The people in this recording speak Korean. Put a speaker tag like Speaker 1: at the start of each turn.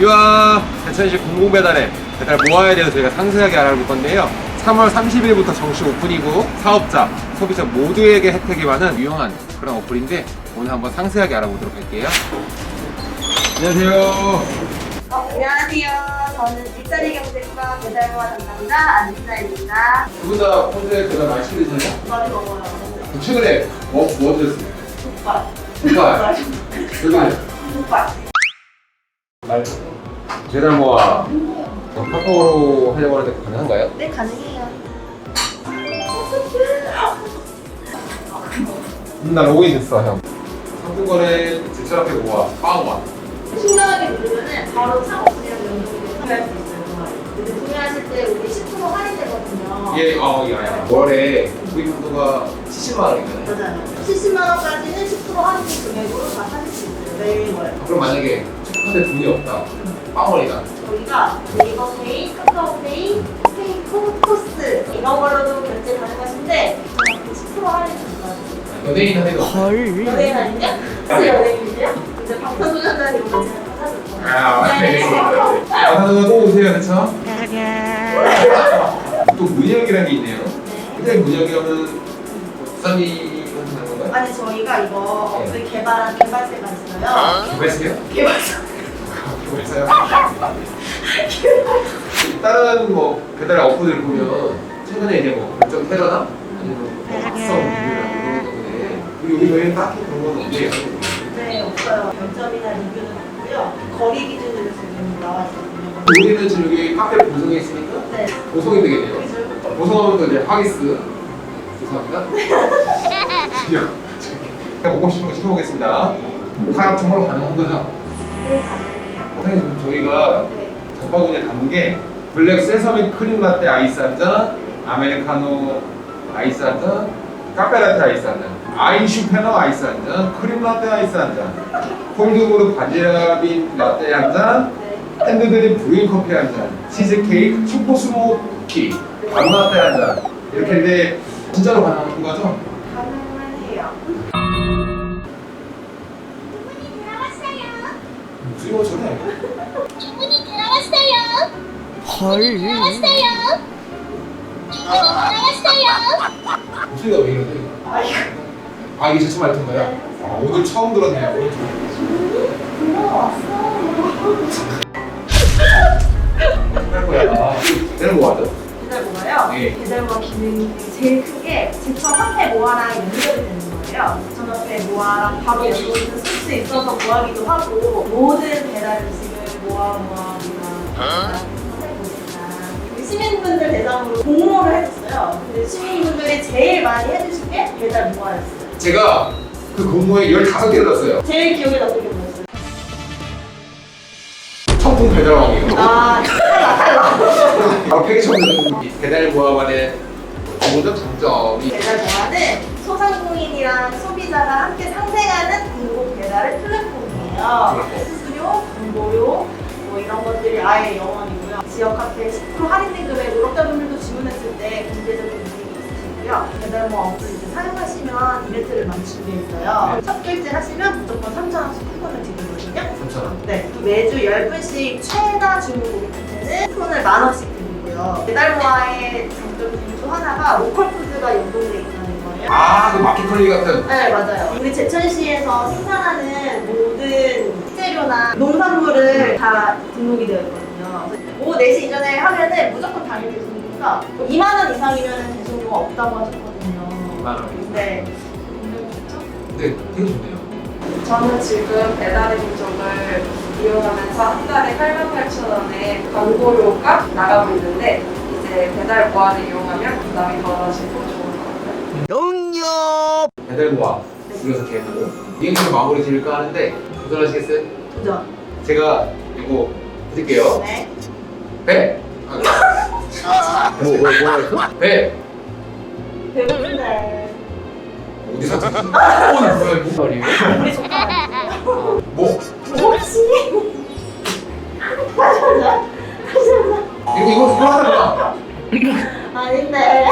Speaker 1: 이와 대천시 공공배달에 배달 모아야 돼서 저희가 상세하게 알아볼 건데요. 3월 30일부터 정식 오픈이고 사업자, 소비자 모두에게 혜택이 많은 유용한 그런 어플인데 오늘 한번 상세하게 알아보도록 할게요. 안녕하세요.
Speaker 2: 어, 안녕하세요. 저는 일자리 경쟁과 배달과 담당자 안지사입니다.
Speaker 1: 두 분 다 평소에 배달 많이 시키시나요?
Speaker 2: 많이 먹어요.
Speaker 1: 최근에 뭐, 뭐 드셨어요?
Speaker 2: 국밥.
Speaker 1: 국밥. 최근에
Speaker 2: 국밥.
Speaker 1: 배달 모아 카카오로 하려고 하는데 가능한가요?
Speaker 2: 네, 가능해요.
Speaker 1: 음, 나 로그인 됐어 형. 상품거래 직접 앞에 모아 빵와.
Speaker 2: 신중하게 누르면은 바로 창업이랑 연동으로 구매할 수 있어요. 근데 구매하실 때 우리 10% 할인되거든요.
Speaker 1: 예, 어, 야, 야. 월에 구입 한도가 70만 원이잖아요.
Speaker 2: 맞아요. 70만 원까지는 10% 할인된 금액으로 다 사실 수 있어요. 매월.
Speaker 1: 그럼 만약에 체크카드에 돈이 없다. 빵원이다.
Speaker 2: 저희가 네이버페이, 카카오페이, 페이코, 코스 이런 걸로도 결제 가능하신데 10% 할인 주거든요.
Speaker 1: 연예인 한테도
Speaker 2: 연예인 아니냐? 혹시 연예인이세요? 이제 방탄소년단 이거 같이 하셨죠?
Speaker 1: 아, 알겠습니다. 하나 또 오세요, 그쵸? 또 문역이라는 게 있네요. 근데 문역이라면 부산이 하는 건가요?
Speaker 2: 아니 저희가 이거 어플 개발한 개발세가 있어요.
Speaker 1: 개발세요?
Speaker 2: 개발 세.
Speaker 1: 개발세요? 다른 뭐 배달 어플들 보면 최근에 이제 뭐 결정 테러나 아니면 뭐 합성 리뷰나 이런 거 때문에 여기 저희는 딱히 그런 건 없네요.
Speaker 2: 네 없어요. 별점이나 리뷰는 없고요. 거리 기준으로 지금 있거든요.
Speaker 1: 우리는 지금 여기 카페 보성에 있으니까
Speaker 2: 네.
Speaker 1: 보성이 되겠네요.
Speaker 2: 그죠?
Speaker 1: 보성하면 또 이제 하기스 죄송합니다. 먹고 싶은 거 시켜보겠습니다. 타협 정말로 가능한 거죠?
Speaker 2: 네
Speaker 1: 선생님 저희가
Speaker 2: 네.
Speaker 1: 장바구니에 담은 게 블랙 세서미 크림 라떼 아이스 한 잔, 아메리카노 아이스 한 잔, 카페 라떼 아이스 한 잔, 아인슈페너 아이스 한 잔, 크림 라떼 아이스 한 잔, 폴드브루 바지라빈 라떼 한 잔,
Speaker 2: 네.
Speaker 1: 핸드드립 브루인 커피 한 잔, 치즈 케이크, 초코 스모키, 밤 라떼 한 잔. 이렇게 했는데 진짜로 가능한 거죠? 무슨 거 전에?
Speaker 3: 주문이 들어왔어요. 헐. 들어왔어요. 주문이 들어왔어요.
Speaker 1: 목소리가 왜 이러지?
Speaker 2: 아
Speaker 1: 이게 제품 알던 거야? 아, 오늘 처음 들었네요. 오늘 좀
Speaker 2: 들어왔어.
Speaker 1: 할 거야. 아, 얘는 뭐 하죠? 예.
Speaker 2: 배달 모아 기능이 제일 크게 제천 화폐 모아랑 연결이 되는 거예요. 제천 화폐 모아랑 바로 연동해서 쓸수 있어서 모아기도 하고 모든 배달 음식을 모아 모아기나 시민분들 대상으로 공모를 해줬어요. 근데 시민분들이 제일 많이 해주신 게 배달 모아였어요.
Speaker 1: 제가 그 공모에 15개를 넣었어요.
Speaker 2: 제일 기억에 남는 게 뭐였어요?
Speaker 1: 청풍 배달왕이에요.
Speaker 2: 아 탈락 탈락.
Speaker 1: 바로 폐기 처분되는 배달 모아만의 모든 장점이
Speaker 2: 배달 모아는 소상공인이랑 소비자가 함께 상생하는 공공 배달의 플랫폼이에요. 수수료, 정보료 뭐 이런 것들이 아예 영원이고요. 지역 카페 10% 할인된 금액으로 업자분들도 주문했을 때 경제적인 이익이 있으시고요. 배달모 어플 이제 사용하시면 이벤트를 많이 준비해 있어요. 첫 결제 하시면 무조건 3,000원씩 쿠폰을 드리거든요.
Speaker 1: 3,000원.
Speaker 2: 네, 또 매주 10분씩 최다 주문 고객한테는 쿠폰을 만 원씩 드 리고요. 배달모아의 장점 또 하나가 로컬 푸드가 연동돼 있다는 거예요.
Speaker 1: 아, 그 마켓컬리 같은.
Speaker 2: 네, 맞아요. 우리 제천시에서 생산하는 모든 식재료나 농산물을 다 등록이 되어 있거든요. 오후 4시 이전에 하면은 무조건 당일 배송이니까 2만 원 이상이면 배송료가 없다고 하셨거든요.
Speaker 1: 2만 원.
Speaker 2: 네.
Speaker 1: 네, 되게 좋네요.
Speaker 4: 저는 지금 배달의 민족을 이용하면서 한 달에 88,000원의 광고료가 나가고 있는데 이제 배달 보안을 이용하면 부담이 덜어지고 좋은 것 같아요.
Speaker 1: 배달 모아 줄여서 개고 이행시 마무리 지을까 하는데 도전하시겠어요?
Speaker 2: 도전.
Speaker 1: 제가 이거 드릴게요.
Speaker 2: 네.
Speaker 1: 배. 아, 뭐, 뭐, 뭐라 했어? 배.
Speaker 2: 배고픈데.
Speaker 1: 어디서? 어, 뭐야, 무슨 말이에요?
Speaker 2: 우리 조카 아닌데.